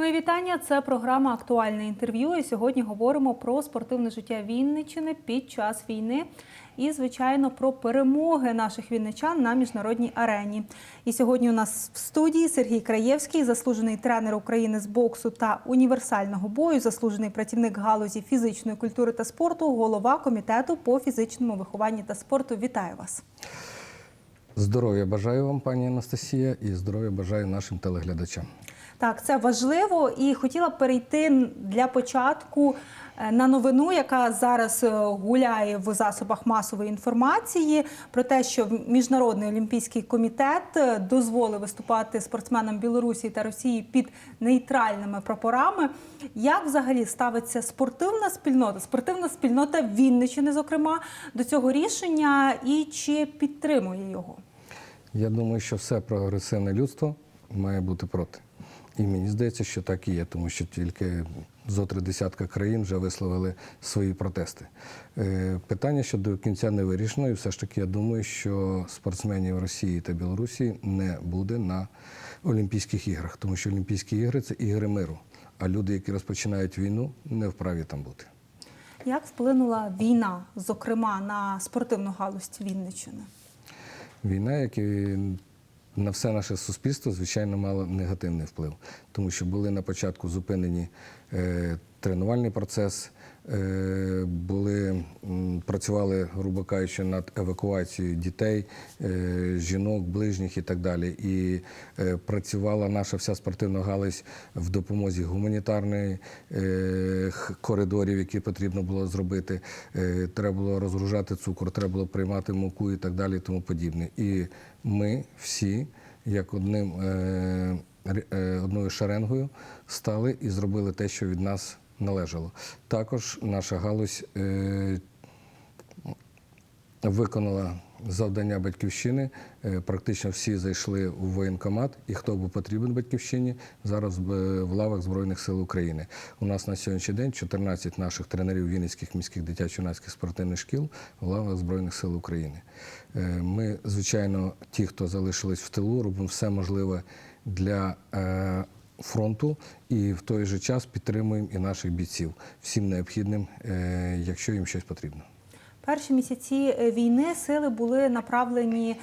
Мої вітання. Це програма Актуальне інтерв'ю. І сьогодні говоримо про спортивне життя Вінниччини під час війни і, звичайно, про перемоги наших вінничан на міжнародній арені. І сьогодні у нас в студії Сергій Краєвський, заслужений тренер України з боксу та універсального бою, заслужений працівник галузі фізичної культури та спорту, голова комітету по фізичному вихованні та спорту. Вітаю вас. Здоров'я бажаю вам, пані Анастасія, і здоров'я бажаю нашим телеглядачам. Так, це важливо, і хотіла перейти для початку е, на новину, яка зараз е, гуляє в засобах масової інформації, про те, що Міжнародний олімпійський комітет е, дозволив виступати спортсменам Білорусі та Росії під нейтральними прапорами. Як взагалі ставиться спортивна спільнота, спортивна спільнота Вінниччини, зокрема, до цього рішення, і чи підтримує його? Я думаю, що все прогресивне людство має бути проти. І мені здається, що так і є, тому що тільки зо три десятка країн вже висловили свої протести. Е, Питання ще до кінця не вирішено, і все ж таки я думаю, що спортсменів Росії та Білорусі не буде на Олімпійських іграх, тому що Олімпійські ігри це ігри миру. А люди, які розпочинають війну, не вправі там бути. Як вплинула війна, зокрема, на спортивну галузь Вінниччини? Війна, як і на все наше суспільство, звичайно, мало негативний вплив, тому що були на початку зупинені тренувальний процес, е, були, працювали, грубо кажучи, над евакуацією дітей, е, жінок, ближніх і так далі. І е, працювала наша вся спортивна галузь в допомозі гуманітарної е, коридорів, які потрібно було зробити. Е, Треба було розгружати цукор, треба було приймати муку і так далі, і тому подібне. І ми всі, як одним е, е, одною шеренгою, стали і зробили те, що від нас належало. Також наша галузь е, виконала завдання батьківщини. Е, Практично всі зайшли у воєнкомат, і хто був потрібен батьківщині, зараз в лавах Збройних сил України. У нас на сьогоднішній день 14 наших тренерів Вінницьких міських дитячо-юнацьких спортивних шкіл в лавах Збройних сил України. Е, Ми, звичайно, ті, хто залишились в тилу, робимо все можливе для. е, Фронту і в той же час підтримуємо і наших бійців всім необхідним, е, якщо їм щось потрібно. Перші місяці е, війни сили були направлені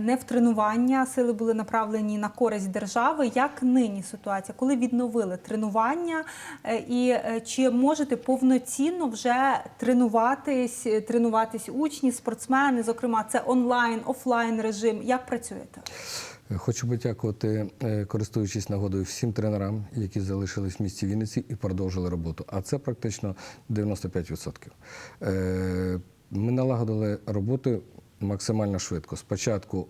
не в тренування, сили були направлені на користь держави. Як нині ситуація, коли відновили тренування, і чи можете повноцінно вже тренуватись, тренуватись учні, спортсмени? Зокрема, це онлайн, офлайн режим. Як працюєте? Хочу подякувати, е, користуючись нагодою, всім тренерам, які залишились в місті Вінниці і продовжили роботу. А це практично 95%. Е, Ми налагодили роботу максимально швидко. Спочатку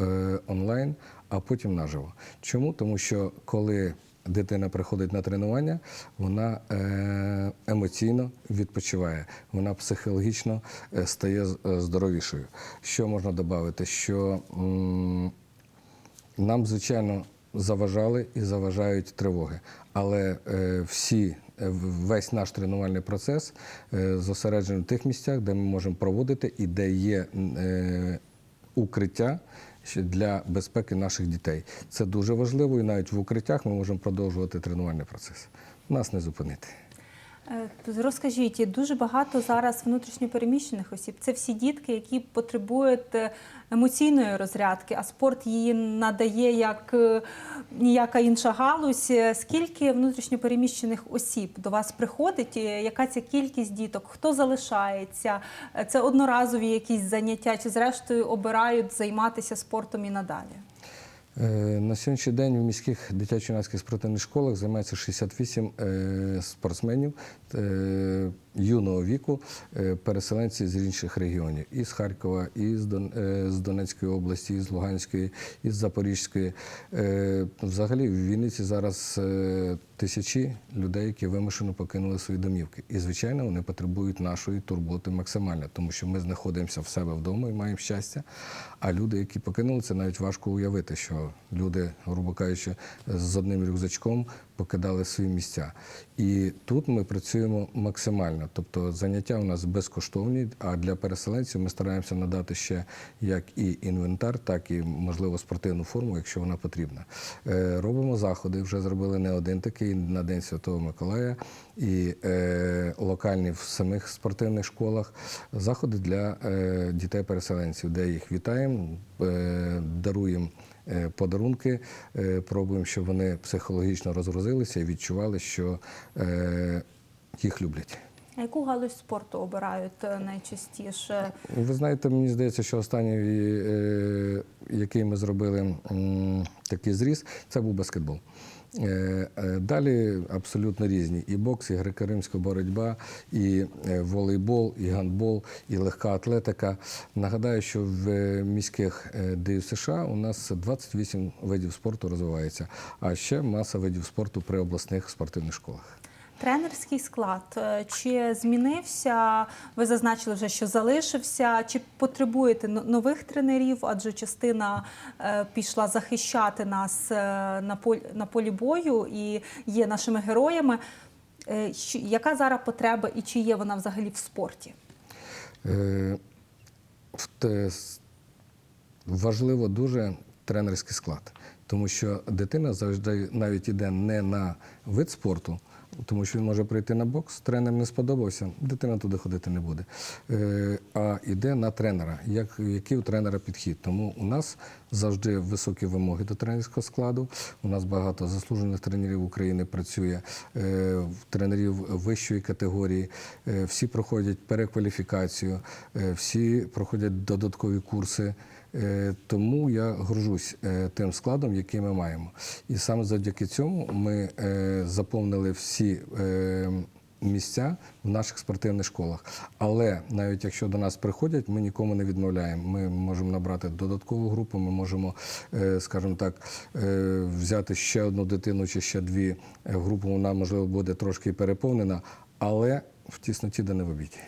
е, онлайн, а потім наживо. Чому? Тому що коли дитина приходить на тренування, вона емоційно відпочиває, вона психологічно стає здоровішою. Що можна додати? Що нам, звичайно, заважали і заважають тривоги, але е, всі, е, весь наш тренувальний процес е, зосереджений в тих місцях, де ми можемо проводити і де є укриття для безпеки наших дітей. Це дуже важливо, і навіть в укриттях ми можемо продовжувати тренувальний процес. Нас не зупинити. Е, Розкажіть, дуже багато зараз внутрішньопереміщених осіб. Це всі дітки, які потребують е, емоційної розрядки, а спорт її надає як е, ніяка інша галузь. Скільки внутрішньопереміщених осіб до вас приходить? Яка ця кількість діток? Хто залишається? Це одноразові якісь заняття, чи зрештою обирають займатися спортом і надалі? Е, На сьогоднішній день в міських дитячо-юнацьких спортивних школах займається 68 е, спортсменів. Е, юного віку, е, переселенці з інших регіонів і з Харкова, і е, з Донецької області, і з Луганської, і з Запорізької. Е, Взагалі в Вінниці зараз тисячі людей, які вимушено покинули свої домівки. І, звичайно, вони потребують нашої турботи максимально, тому що ми знаходимося в себе вдома і маємо щастя. А люди, які покинули, це навіть важко уявити, що люди, грубо кажучи, з одним рюкзачком покидали свої місця. І тут ми працюємо максимально. Тобто заняття у нас безкоштовні, а для переселенців ми стараємося надати ще як і інвентар, так і можливо спортивну форму, якщо вона потрібна. Е, Робимо заходи. Вже зробили не один такий на День Святого Миколая і е, локальні в самих спортивних школах. Заходи для е, дітей-переселенців, де їх вітаємо, даруємо. Е, Подарунки е, пробуємо, щоб вони психологічно розгрузилися і відчували, що е, їх люблять. А яку галузь спорту обирають найчастіше? Ви знаєте, мені здається, що останній, який ми зробили такий зріз, це був баскетбол. Е, е, Далі абсолютно різні. І бокс, і греко-римська боротьба, і е, волейбол, і гандбол, і легка атлетика. Нагадаю, що в міських ДЮ США у нас 28 видів спорту розвивається, а ще маса видів спорту при обласних спортивних школах. Тренерський склад е, чи змінився? Ви зазначили вже, що залишився. Чи потребуєте нових тренерів? Адже частина е, пішла захищати нас е, на полі, на полі бою і є нашими героями. Яка зараз потреба і чи є вона взагалі в спорті? Важливо дуже тренерський склад, тому що дитина завжди навіть іде не на вид спорту, тому що він може прийти на бокс, тренер не сподобався, дитина туди ходити не буде. Е, А йде на тренера, як, який у тренера підхід. Тому у нас завжди високі вимоги до тренерського складу. У нас багато заслужених тренерів України працює, е, тренерів вищої категорії. Е, Всі проходять перекваліфікацію, всі проходять додаткові курси. Е, Тому я горжусь е, тим складом, який ми маємо. І саме завдяки цьому ми е, заповнили всі місця в наших спортивних школах. Але навіть якщо до нас приходять, ми нікому не відмовляємо. Ми можемо набрати додаткову групу, ми можемо, скажімо так, взяти ще одну дитину чи ще дві групи. Вона можливо буде трошки переповнена, але в тісноті да не в обіді.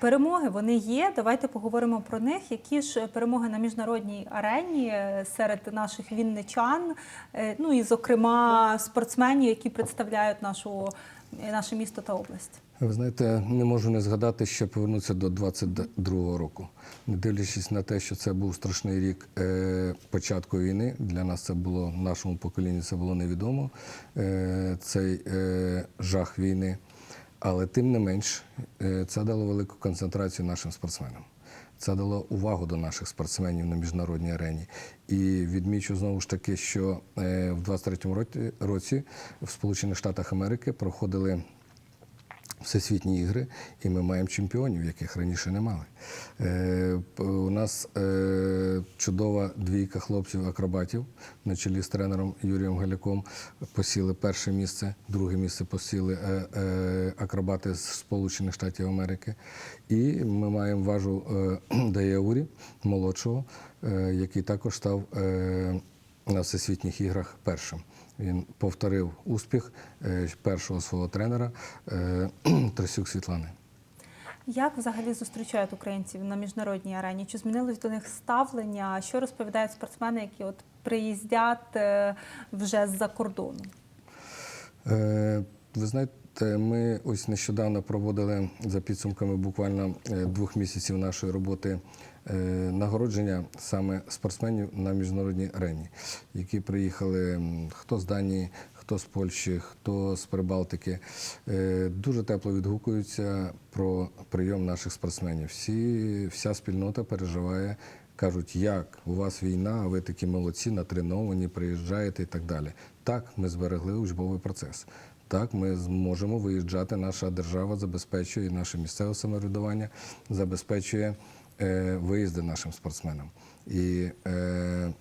Перемоги вони є. Давайте поговоримо про них. Які ж перемоги на міжнародній арені е, серед наших вінничан, е, ну і зокрема спортсменів, які представляють нашу е, наше місто та область. Ви знаєте, не можу не згадати, що повернутися до 22-го року. Не дивлячись на те, що це був страшний рік початку війни. Для нас це було, нашому поколінню це було невідомо. Цей жах війни. Але тим не менш, е, це дало велику концентрацію нашим спортсменам. Це дало увагу до наших спортсменів на міжнародній арені. І відмічу знову ж таки, що е, в 23-му році, році в Сполучених Штатах Америки проходили всесвітні ігри, і ми маємо чемпіонів, яких раніше не мали. Е, у нас е, чудова двійка хлопців-акробатів на чолі з тренером Юрієм Галяком посіли перше місце, друге місце посіли е, е, акробати з Сполучених Штатів Америки. І ми маємо важу е, Даяурі, молодшого, е, який також став е, на всесвітніх іграх першим. Він повторив успіх е, першого свого тренера е, Трасюк Світлани. Як взагалі зустрічають українців на міжнародній арені? Чи змінилось до них ставлення? Що розповідають спортсмени, які от приїздять е, вже з-за кордону? Е, Ви знаєте, ми ось нещодавно проводили за підсумками буквально е, двох місяців нашої роботи е, нагородження саме спортсменів на міжнародній арені, які приїхали хто з Данії, хто з Польщі, хто з Прибалтики. Е, Дуже тепло відгукуються про прийом наших спортсменів. Всі, вся спільнота переживає. Кажуть, як у вас війна, а ви такі молодці, натреновані, приїжджаєте і так далі. Так, ми зберегли учбовий процес. Так, ми зможемо виїжджати. Наша держава забезпечує наше місцеве самоврядування забезпечує е, виїзди нашим спортсменам. І е,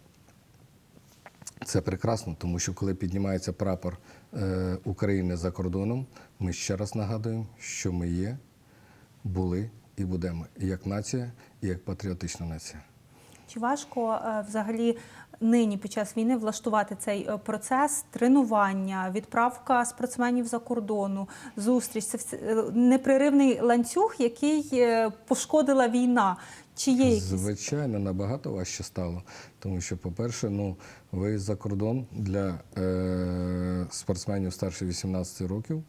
це прекрасно, тому що коли піднімається прапор е, України за кордоном, ми ще раз нагадуємо, що ми є, були і будемо і як нація, і як патріотична нація. Чи важко е, взагалі нині під час війни влаштувати цей е, процес тренування, відправка спортсменів за кордону, зустріч? Це е, непреривний ланцюг, який пошкодила війна. Чи є? Звичайно, набагато важче стало. Тому що, по-перше, ну, виїзд за кордон для е- спортсменів старше 18 років.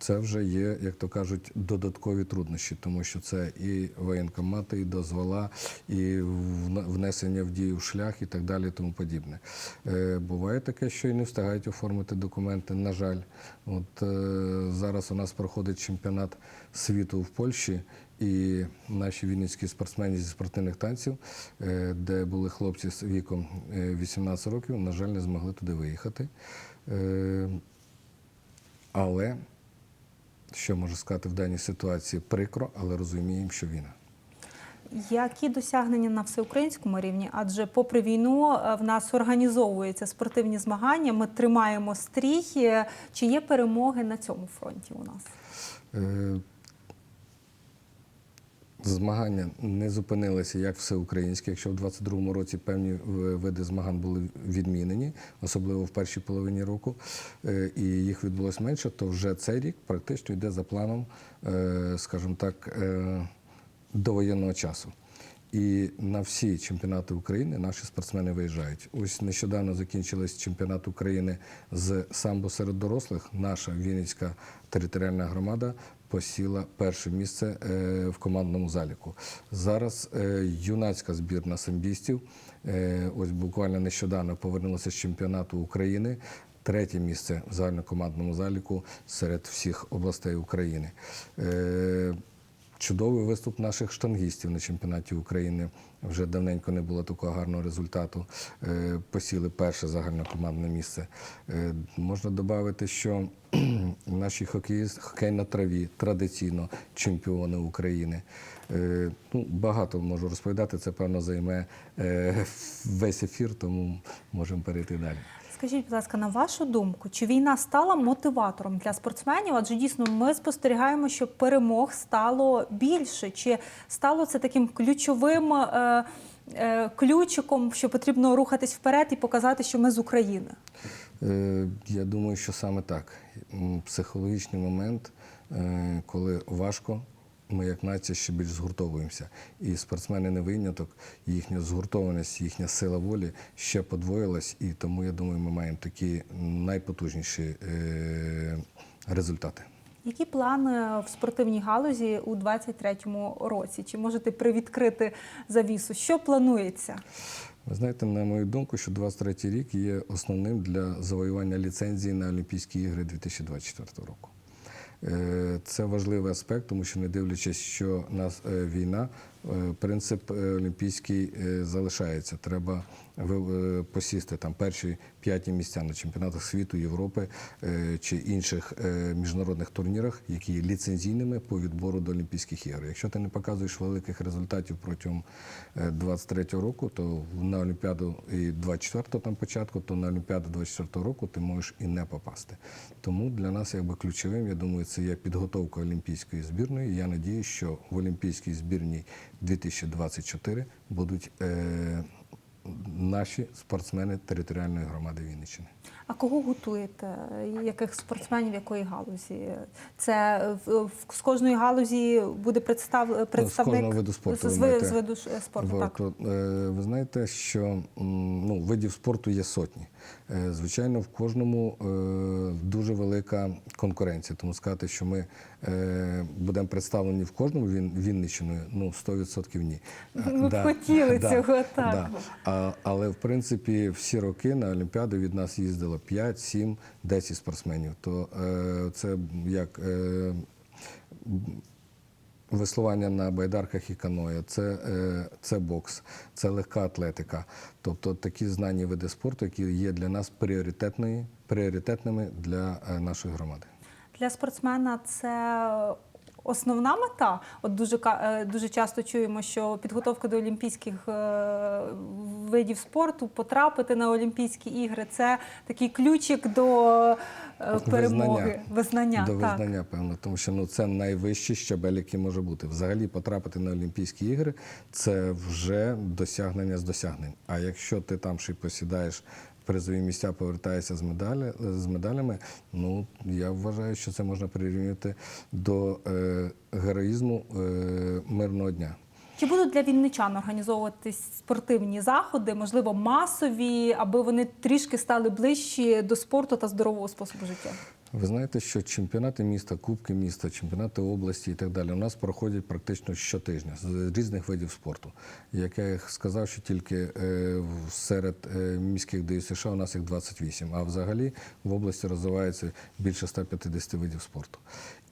Це вже є, як то кажуть, додаткові труднощі, тому що це і воєнкомати, і дозвола, і внесення в дію в шлях і так далі, і тому подібне. Е, буває таке, що і не встигають оформити документи. На жаль, от е, зараз у нас проходить чемпіонат світу в Польщі, і наші вінницькі спортсмени зі спортивних танців, е, де були хлопці з віком е, 18 років, на жаль, не змогли туди виїхати. Але що можу сказати в даній ситуації? Прикро, але розуміємо, що війна. Які досягнення на всеукраїнському рівні? Адже попри війну е, в нас організовуються спортивні змагання, ми тримаємо стрій. Е, Чи є перемоги на цьому фронті у нас? Змагання не зупинилися як всеукраїнські, якщо в 22-му році певні е, види змагань були відмінені, особливо в першій половині року, е, і їх відбулось менше, то вже цей рік практично йде за планом, е, скажімо так, довоєнного часу. І на всі чемпіонати України наші спортсмени виїжджають. Ось нещодавно закінчились чемпіонат України з самбо серед дорослих. Наша Вінницька територіальна громада посіла перше місце е, в командному заліку. Зараз е, юнацька збірна самбістів, е, ось буквально нещодавно повернулася з чемпіонату України. Третє місце в загальнокомандному заліку серед всіх областей України. Чудовий виступ наших штангістів на чемпіонаті України. Вже давненько не було такого гарного результату. Е, Посіли перше загальнокомандне місце. Е, Можна додати, що наші хокеїст, хокей на траві традиційно чемпіони України. Е, Ну, багато можу розповідати, це певно займе весь ефір, тому можемо перейти далі. Скажіть, будь ласка, на вашу думку, чи війна стала мотиватором для спортсменів? Адже дійсно ми спостерігаємо, що перемог стало більше. Чи стало це таким ключовим е, е, ключиком, що потрібно рухатись вперед і показати, що ми з України? Е, Я думаю, що саме так. Психологічний момент, е, коли важко, ми як нація ще більш згуртовуємося. І спортсмени не виняток, їхня згуртованість, їхня сила волі ще подвоїлась, і тому я думаю, ми маємо такі найпотужніші е, результати. Які плани в спортивній галузі у 2023 році? Чи можете привідкрити завісу? Що планується? Ви знаєте, на мою думку, що 23 рік є основним для завоювання ліцензії на Олімпійські ігри 2024 року. Е, Це важливий аспект, тому що не дивлячись, що нас е, війна, е, принцип олімпійський залишається. Треба посісти там перші п'яті місця на чемпіонатах світу, Європи е, чи інших е, міжнародних турнірах, які є ліцензійними по відбору до Олімпійських ігор. Якщо ти не показуєш великих результатів протягом 23-го року, то на Олімпіаду і 24-го там початку, то на Олімпіаду 24-го року ти можеш і не попасти. Тому для нас якби ключовим, я думаю, це є підготовка олімпійської збірної. Я надію, що в Олімпійській збірній 2024 будуть е, наші спортсмени територіальної громади Вінниччини. А кого готуєте? Яких спортсменів, якої галузі? Це в, в- з кожної галузі буде представ, представник кожного виду спорту, з, ви з, виду спорту. Вот, Так. от, е, ви знаєте, що ну, видів спорту є сотні. Е, Звичайно, в кожному е, дуже велика конкуренція. Тому сказати, що ми е, будемо представлені в кожному Він- Вінниччиною, ну 100% ні. Е, Ми б хотіли цього, так. Да. А, але в принципі всі роки на Олімпіаду від нас їздило 5, 7, 10 спортсменів. То е, це як. Е, Веслування на байдарках і каное, це, е, це бокс, це легка атлетика. Тобто такі знані види спорту, які є для нас пріоритетними, пріоритетними для е, нашої громади. Для спортсмена це основна мета. От дуже е, дуже часто чуємо, що підготовка до олімпійських е, видів спорту, потрапити на Олімпійські ігри це такий ключик до е, перемоги, визнання. До так. визнання, певно, тому що ну, це найвищий щабель, який може бути. Взагалі потрапити на Олімпійські ігри це вже досягнення з досягнень. А якщо ти там ще й посідаєш призові місця, повертаються з, медалі, з медалями, ну я вважаю, що це можна прирівнювати до е, героїзму е, мирного дня. Чи будуть для вінничан організовуватись спортивні заходи, можливо, масові, аби вони трішки стали ближчі до спорту та здорового способу життя? Ви знаєте, що чемпіонати міста, кубки міста, чемпіонати області і так далі у нас проходять практично щотижня з різних видів спорту. Як я сказав, що тільки е, серед е, міських ДЮСШ у нас їх 28, а взагалі в області розвивається більше 150 видів спорту.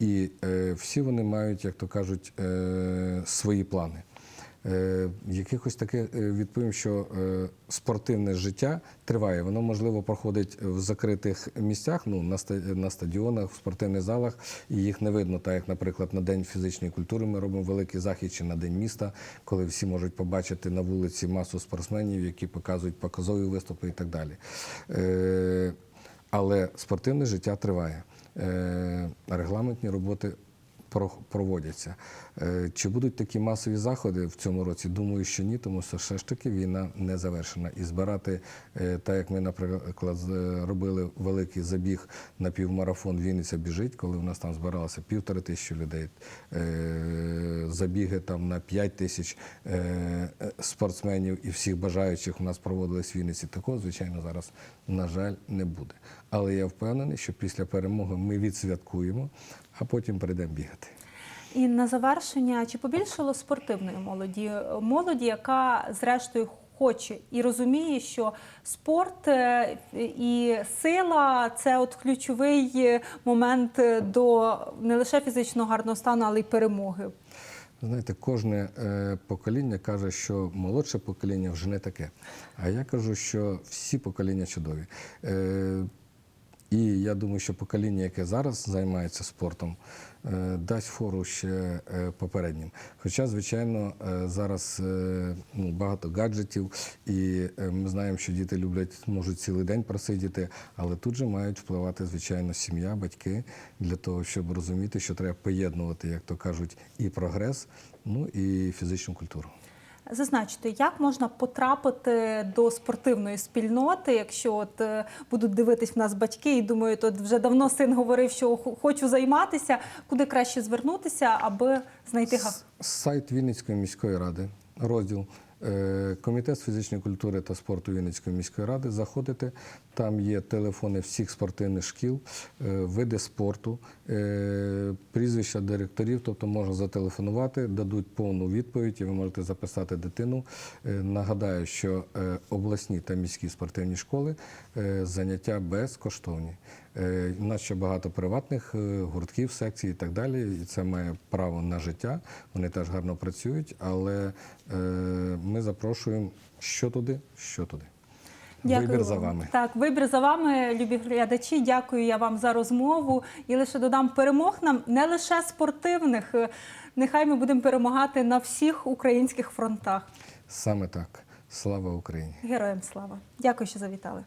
І е, всі вони мають, як то кажуть, свої плани. Е, Якихось таке відповім, що е, спортивне життя триває. Воно можливо проходить в закритих місцях, ну на на стадіонах, в спортивних залах, і їх не видно. Так як, наприклад, на день фізичної культури ми робимо великий захід чи на день міста, коли всі можуть побачити на вулиці масу спортсменів, які показують показові виступи і так далі. Е, Але спортивне життя триває. Регламентні роботи проводяться. Е, Чи будуть такі масові заходи в цьому році? Думаю, що ні, тому що все ж таки війна не завершена. І збирати, е, так як ми, наприклад, робили великий забіг на півмарафон Вінниця біжить, коли в нас там збиралося півтори тисячі людей, е, забіги там на п'ять тисяч е, е, спортсменів і всіх бажаючих у нас проводились в Вінниці. Такого, звичайно, зараз, на жаль, не буде. Але я впевнений, що після перемоги ми відсвяткуємо, а потім перейдемо бігати. І на завершення, чи побільшало спортивної молоді? Молоді, яка зрештою хоче і розуміє, що спорт е, і сила це от ключовий момент до не лише фізичного гарного стану, але й перемоги. Знаєте, кожне е, покоління каже, що молодше покоління вже не таке. А я кажу, що всі покоління чудові. Е, і я думаю, що покоління, яке зараз займається спортом, е, дасть фору ще е, попереднім. Хоча, звичайно, е, зараз ну, багато гаджетів, і ми знаємо, що діти люблять, можуть цілий день просидіти, але тут же мають впливати, звичайно, сім'я, батьки для того, щоб розуміти, що треба поєднувати, як то кажуть, і прогрес, ну і фізичну культуру. Зазначте, як можна потрапити до спортивної спільноти, якщо от е, будуть дивитись в нас батьки і думають, от вже давно син говорив, що хо- хочу займатися, куди краще звернутися, аби знайти. Сайт Вінницької міської ради, розділ Комітет з фізичної культури та спорту Вінницької міської ради. Заходите, там є телефони всіх спортивних шкіл, е, види спорту, е, прізвища директорів, тобто можна зателефонувати, дадуть повну відповідь, і ви можете записати дитину. Е, Нагадаю, що е, обласні та міські спортивні школи е, заняття безкоштовні. Е, У нас ще багато приватних е, гуртків, секцій і так далі. І це має право на життя. Вони теж гарно працюють, але е, ми запрошуємо що туди, що туди. Вибір за вами. Так, вибір за вами, любі глядачі. Дякую я вам за розмову. І лише додам перемог нам не лише спортивних. Нехай ми будемо перемагати на всіх українських фронтах. Саме так. Слава Україні! Героям слава! Дякую, що завітали.